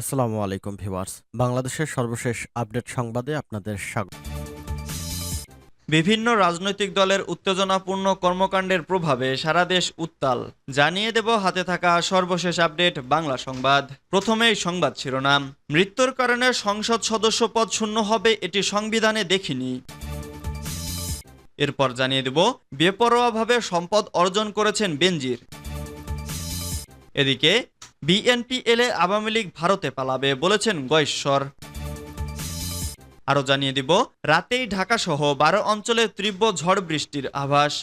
আসসালামু আলাইকুম, ভিউয়ার্স। বাংলাদেশের সর্বশেষ আপডেট সংবাদে আপনাদের স্বাগত। বিভিন্ন রাজনৈতিক দলের উত্তেজনাপূর্ণ কর্মকাণ্ডের প্রভাবে সারা দেশ উত্তাল। জানিয়ে দেব হাতে থাকা সর্বশেষ আপডেট বাংলা সংবাদ। প্রথমেই সংবাদ শিরোনাম। মৃত্যুর কারণে সংসদ সদস্য পদ শূন্য হবে এটি সংবিধানে দেখিনি। এরপর জানিয়ে দেব, বেপরোয়াভাবে সম্পদ অর্জন করেছেন বেনজির। এদিকে বিএনপি এলে আওয়ামী লীগ ভারতে পালাবে বলেছেন গয়েশ্বর। আরও জানিয়ে দিব, রাতেই ঢাকা সহ বারো অঞ্চলে তীব্র ঝড় বৃষ্টির আভাস।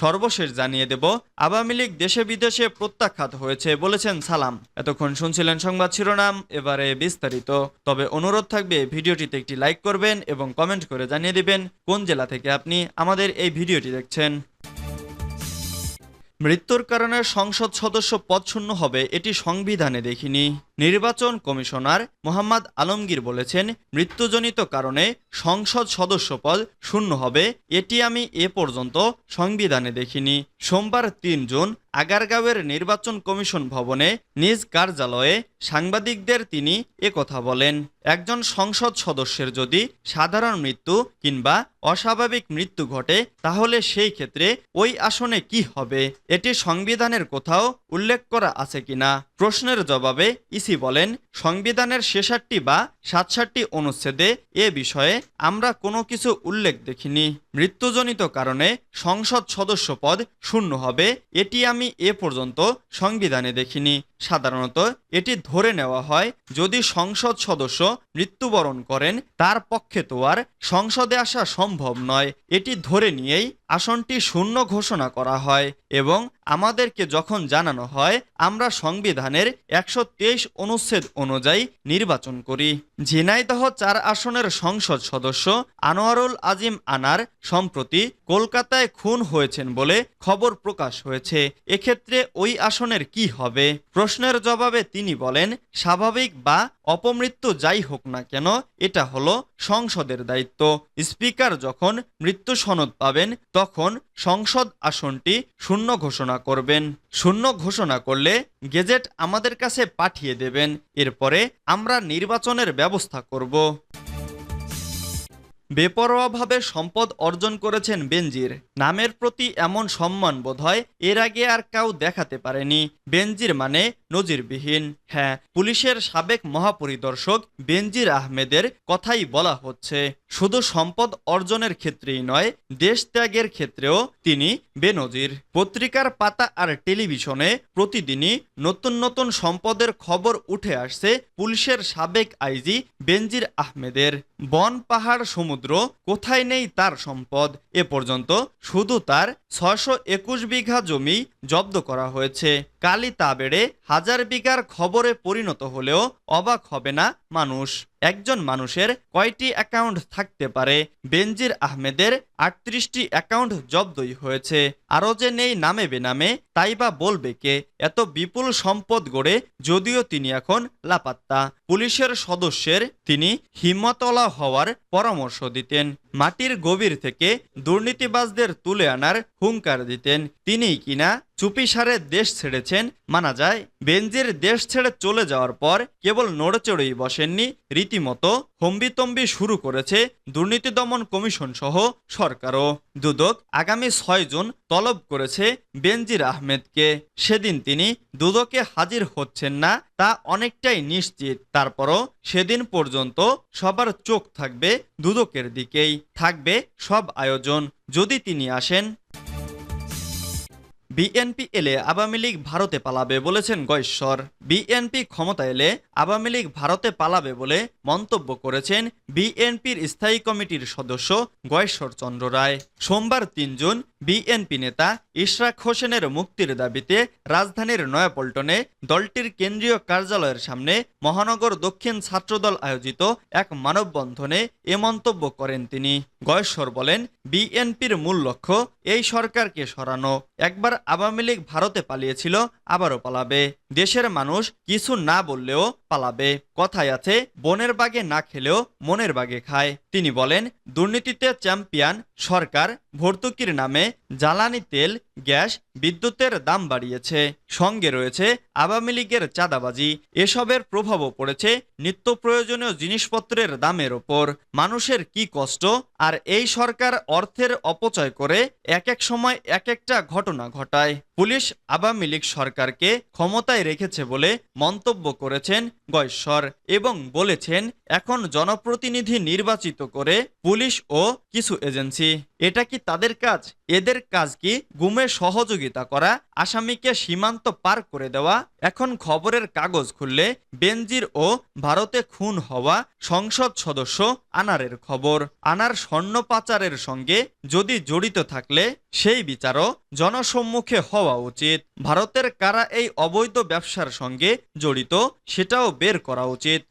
সর্বশেষ জানিয়ে দেব, আওয়ামী লীগ দেশে বিদেশে প্রত্যাখ্যাত হয়েছে বলেছেন সালাম। এতক্ষণ শুনছিলেন সংবাদ শিরোনাম, এবারে বিস্তারিত। তবে অনুরোধ থাকবে, ভিডিওটিতে একটি লাইক করবেন এবং কমেন্ট করে জানিয়ে দিবেন কোন জেলা থেকে আপনি আমাদের এই ভিডিওটি দেখছেন। মৃত্যুর কারণে সংসদ সদস্য পদ শূন্য হবে এটি সংবিধানে দেখিনি। নির্বাচন কমিশনার মোহাম্মদ আলমগীর বলেছেন, মৃত্যুজনিত কারণে সংসদ সদস্য পদ শূন্য হবে, এটি আমি এ পর্যন্ত সংবিধানে দেখিনি। সোমবার তিন জুন আগারগাঁওয়ের নির্বাচন কমিশন ভবনে নিজ কার্যালয়ে সাংবাদিকদের তিনি একথা বলেন, একজন সংসদ সদস্যের যদি সাধারণ মৃত্যু কিংবা অস্বাভাবিক মৃত্যু ঘটে, তাহলে সেই ক্ষেত্রে ওই আসনে কি হবে? এটি সংবিধানের কোথাও উল্লেখ করা আছে কিনা প্রশ্নের জবাবে ইসি বলেন, সংবিধানের শেষাটটি বা সাতষট্টি অনুচ্ছেদে এ বিষয়ে আমরা কোনো কিছু উল্লেখ দেখিনি। মৃত্যুজনিত কারণে সংসদ সদস্য পদ শূন্য হবে। এটি আমি এ পর্যন্ত সংবিধানে দেখিনি। সাধারণত এটি ধরে নেওয়া হয়, যদি সংসদ সদস্য মৃত্যুবরণ করেন, তার পক্ষে তো আর সংসদে আসা সম্ভব নয়। এটি ধরে নিয়েই আসনটি শূন্য ঘোষণা করা হয় এবং আমাদেরকে যখন জানানো হয়, আমরা সংবিধানের একশো তেইশ অনুচ্ছেদ অনুযায়ী নির্বাচন করি। ঝিনাইদহ চার আসনের সংসদ সদস্য আনোয়ারুল আজিম আনার সম্প্রতি কলকাতায় খুন হয়েছেন বলে খবর প্রকাশ হয়েছে। এক্ষেত্রে ওই আসনের কি হবে? প্রশ্নের জবাবে তিনি বলেন, স্বাভাবিক বা অপমৃত্যু যাই হোক না কেন, এটা হলো সংসদের দায়িত্ব। স্পিকার যখন মৃত্যু সনদ পাবেন, তখন সংসদ আসনটি শূন্য ঘোষণা করবেন। শূন্য ঘোষণা করলে গেজেট আমাদের কাছে পাঠিয়ে দেবেন। এরপরে আমরা নির্বাচনের ব্যবস্থা করব। বেপরোয়াভাবে সম্পদ অর্জন করেছেন বেনজির। নামের প্রতি এমন সম্মান বোধহয় এর আগে আর কাউ দেখাতে পারেনি। বেনজির মানে নজিরবিহীন। হ্যাঁ পুলিশের সাবেক মহাপরিদর্শক বেনজির আহমেদের কথাই বলা হচ্ছে। শুধু সম্পদ অর্জনের ক্ষেত্রেই নয়, দেশ ত্যাগের ক্ষেত্রেও তিনি বেনজির। পত্রিকার পাতা আর টেলিভিশনে প্রতিদিনই নতুন নতুন সম্পদের খবর উঠে আসছে পুলিশের সাবেক আইজি বেনজির আহমেদের। বন, পাহাড়, সমুদ্র, কোথায় নেই তার সম্পদ, এ পর্যন্ত শুধু তার ছয়শো একুশ বিঘা জমি জব্দ করা হয়েছে। কালি তা বেড়ে হাজার বিঘার খবরে পরিণত হলেও অবাক হবে না মানুষ, একজন মানুষের কয়টি অ্যাকাউন্ট থাকতে পারে? বেনজির আহমেদের আটত্রিশটি অ্যাকাউন্ট জব্দই হয়েছে। আরও যে নেই নামে বেনামে তাই বা বলবে কে, এত বিপুল সম্পদ গড়ে যদিও তিনি এখন লাপাত্তা। পুলিশের সদস্যের তিনি হিম্মতলা হওয়ার পরামর্শ দিতেন। মাটির গভীর থেকে দুর্নীতিবাজদের তুলে আনার হুঙ্কার দিতেন। তিনি কিনা চুপিসারে দেশ ছেড়েছেন মানা যায়। বেনজির দেশ ছেড়ে চলে যাওয়ার পর কেবল নড়েচড়েই বসেননি, রীতিমতো হম্বিতম্বি শুরু করেছে দুর্নীতি দমন কমিশন সহ সরকারও। দুদক আগামী ছয় জুন তলব করেছে বেনজির আহমেদকে। সেদিন তিনি দুদকে হাজির হচ্ছেন না, তা অনেকটাই নিশ্চিত। তারপরও সেদিন পর্যন্ত সবার চোখ থাকবে দুদকের দিকেই। থাকবে সব আয়োজন। যদি তিনি আসেন বিএনপি এলে আওয়ামী লীগ ভারতে পালাবে বলেছেন গয়েশ্বর। বিএনপি ক্ষমতা এলে আওয়ামী লীগ ভারতে পালাবে বলে মন্তব্য করেছেন বিএনপির স্থায়ী কমিটির সদস্য গয়েশ্বর চন্দ্র রায়। সোমবার তিনজন বিএনপি নেতা ইশরাক হোসেনের মুক্তির দাবিতে রাজধানীর নয়াপল্টনে দলটির কেন্দ্রীয় কার্যালয়ের সামনে মহানগর দক্ষিণ ছাত্রদল আয়োজিত এক মানববন্ধনে এ মন্তব্য করেন তিনি। গয়েশ্বর বলেন, বিএনপির মূল লক্ষ্য এই সরকারকে সরানো। একবার আওয়ামী লীগ ভারতে পালিয়েছিল, আবারও পালাবে। দেশের মানুষ কিছু না বললেও পালাবে। কথায় আছে, বনের বাগে না খেলেও মনের বাগে খায়। তিনি বলেন, দুর্নীতিতে চ্যাম্পিয়ন সরকার, ভর্তুকির নামে জ্বালানি তেল গ্যাস বিদ্যুতের দাম বাড়িয়েছে। সঙ্গে রয়েছে আওয়ামী লীগের চাঁদাবাজি, এসবের প্রভাবও পড়েছে নিত্য প্রয়োজনীয় জিনিসপত্রের দামের ওপর। মানুষের কি কষ্ট? আর এই সরকার অর্থের অপচয় করে এক এক সময় এক একটা ঘটনা ঘটায়। পুলিশ আওয়ামী লীগ সরকারকে ক্ষমতায় রেখেছে বলে মন্তব্য করেছেন গয়েশ্বর এবং বলেছেন, এখন জনপ্রতিনিধি নির্বাচিত করে পুলিশ ও কিছু এজেন্সি। এটা কি তাদের কাজ? এদের কাজ কি গুমে সহযোগিতা করা আসামিকে সীমান্ত পার করে দেওয়া, এখন খবরের কাগজ খুললে বেনজির ও ভারতে খুন হওয়া সংসদ সদস্য আনারের খবর। আনার স্বর্ণ পাচারের সঙ্গে যদি জড়িত থাকলে সেই বিচারও জনসম্মুখে হওয়া উচিত। ভারতের কারা এই অবৈধ ব্যবসার সঙ্গে জড়িত সেটাও বের করা উচিত।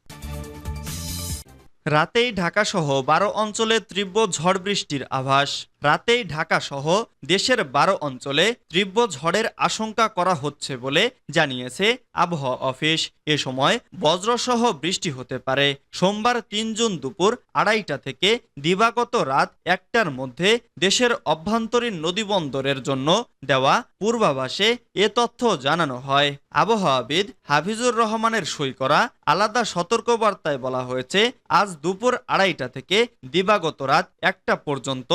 রাতেই ঢাকাসহ বারো অঞ্চলে তীব্র ঝড় বৃষ্টির আভাস। রাতেই ঢাকাসহ দেশের বারো অঞ্চলে তীব্র ঝড়ের আশঙ্কা করা হচ্ছে বলে জানিয়েছে আবহাওয়া অফিস। এ সময় বজ্রসহ বৃষ্টি হতে পারে। সোমবার তিন জুন দুপুর আড়াইটা থেকে দিবাগত রাত একটার মধ্যে দেশের অভ্যন্তরীণ নদীবন্দরের জন্য দেওয়া পূর্বাভাসে এ তথ্য জানানো হয়। আবহাওয়াবিদ হাফিজুর রহমানের সই করা আলাদা সতর্কবার্তায় বলা হয়েছে, আজ দুপুর আড়াইটা থেকে দিবাগত রাত একটা পর্যন্ত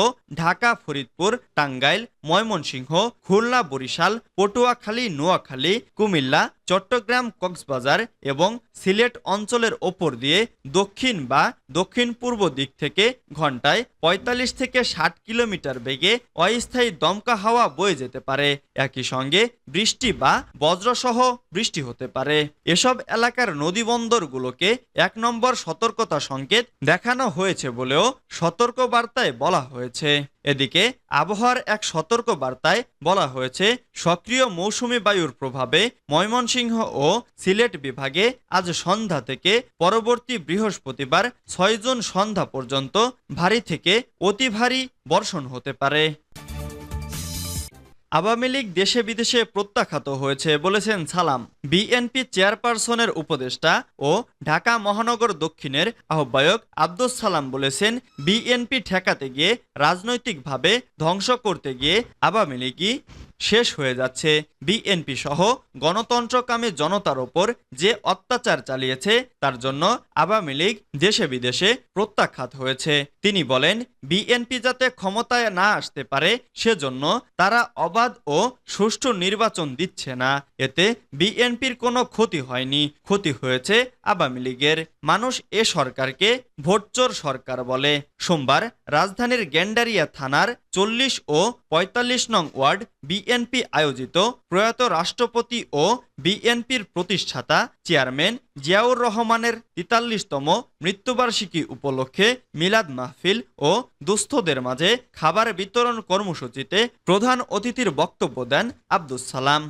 ঢাকা ফরিদপুর টাঙ্গাইল ময়মনসিংহ খুলনা বরিশাল পটুয়াখালী নোয়াখালী কুমিল্লা চট্টগ্রাম কক্সবাজার এবং সিলেট অঞ্চলের ওপর দিয়ে দক্ষিণ বা দক্ষিণ পূর্ব দিক থেকে ঘন্টায় ৪৫ থেকে ষাট কিলোমিটার বেগে অস্থায়ী দমকা হাওয়া বয়ে যেতে পারে। একই সঙ্গে বৃষ্টি বা বজ্রসহ বৃষ্টি হতে পারে। এসব এলাকার নদীবন্দরগুলোকে এক নম্বর সতর্কতা সংকেত দেখানো হয়েছে বলেও সতর্ক বার্তায় বলা হয়েছে। এদিকে আবহাওয়ার এক সতর্ক বার্তায় বলা হয়েছে সক্রিয় মৌসুমি বায়ুর প্রভাবে ময়মনসিংহ ও সিলেট বিভাগে আজ সন্ধ্যা থেকে পরবর্তী বৃহস্পতিবার ছয় জুন সন্ধ্যা পর্যন্ত ভারী থেকে অতি ভারী বর্ষণ হতে পারে। আওয়ামী লীগ দেশে বিদেশে প্রত্যাখ্যাত হয়েছে বলেছেন সালাম। বিএনপি চেয়ারপারসনের উপদেষ্টা ও ঢাকা মহানগর দক্ষিণের আহ্বায়ক আব্দুস সালাম বলেছেন, বিএনপি ঠেকাতে গিয়ে রাজনৈতিকভাবে ধ্বংস করতে গিয়ে আওয়ামী লীগই শেষ হয়ে যাচ্ছে। বিএনপি সহ গণতন্ত্রকামী জনতার ওপর যে অত্যাচার চালিয়েছে, তার জন্য আওয়ামী লীগ দেশে বিদেশে প্রত্যাখ্যাত হয়েছে। তিনি বলেন বিএনপি যাতে ক্ষমতায় না আসতে পারে, সেজন্য তারা অবাধ ও সুষ্ঠু নির্বাচন দিচ্ছে না। এতে বিএনপির কোনো ক্ষতি হয়নি। ক্ষতি হয়েছে আওয়ামী লীগের। মানুষ এ সরকারকে ভোটচোর সরকার বলে। সোমবার রাজধানীর গেন্ডারিয়া থানার চল্লিশ ও ৪৫ নং ওয়ার্ড বিএনপি আয়োজিত প্রয়াত রাষ্ট্রপতি ও বিএনপির প্রতিষ্ঠাতা চেয়ারম্যান জিয়াউর রহমানের তেতাল্লিশতম মৃত্যুবার্ষিকী উপলক্ষে মিলাদ মাহফিল ও দুস্থদের মাঝে খাবার বিতরণ কর্মসূচিতে প্রধান অতিথির বক্তব্য দেন আব্দুস সালাম।